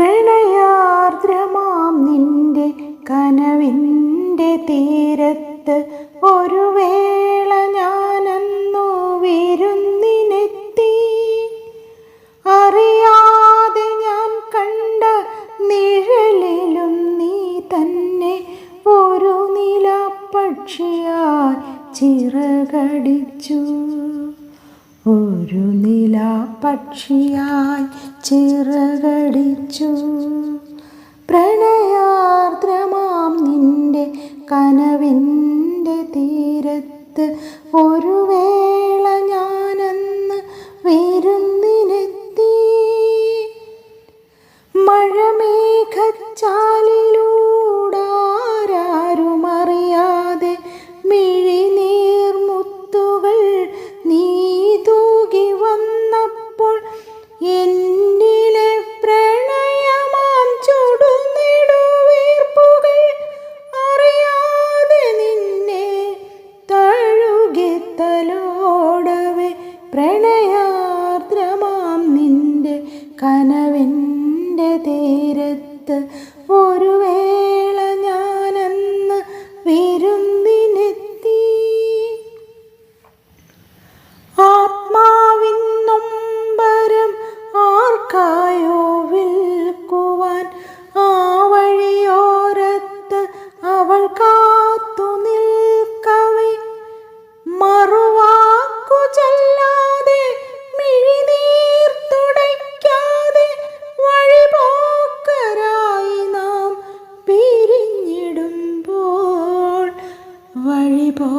പ്രണയാർദ്രമാം നിന്റെ കനവിന്റെ തീരത്ത്. ഒരു വേള ഞാനന്നു വിരുന്നിനെത്തി. അറിയാതെ ഞാൻ കണ്ട നിഴലിലും നീ തന്നെ ഒരു നിലപക്ഷിയായി ചിറകടിച്ചു. ഒരു നില പക്ഷിയായി ചിറകടിച്ചു. പ്രണയാർദ്രമാം നിന്റെ കനവിന്റെ തീരത്ത് ഒരു തഴുകിത്തലോടവേ പ്രണയാർദ്രമാം നിന്റെ കനവിന്റെ തീരത്ത് ഒരു വേള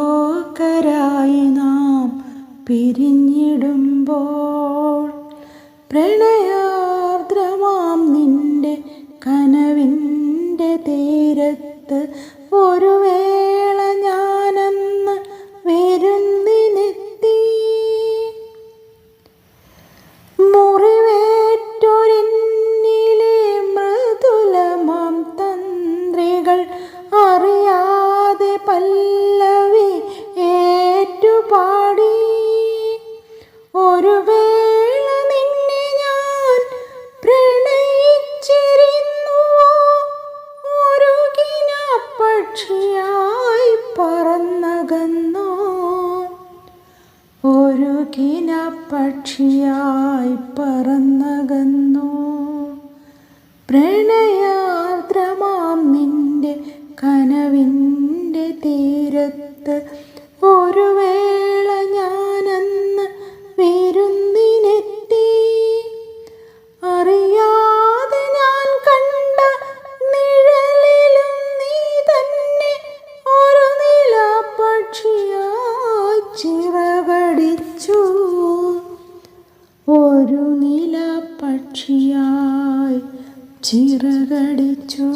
വഴിപോക്കരായി നാം പിരിഞ്ഞിടുമ്പോൾ പ്രണയാർദ്രമാം നിന്റെ കനവിന്റെ തീരത്ത് ഒരു ഒരു പക്ഷിയായി പറന്നകന്നു. പ്രണയാർദ്രമാം നിലപക്ഷിയായി ചിറകടിച്ചു.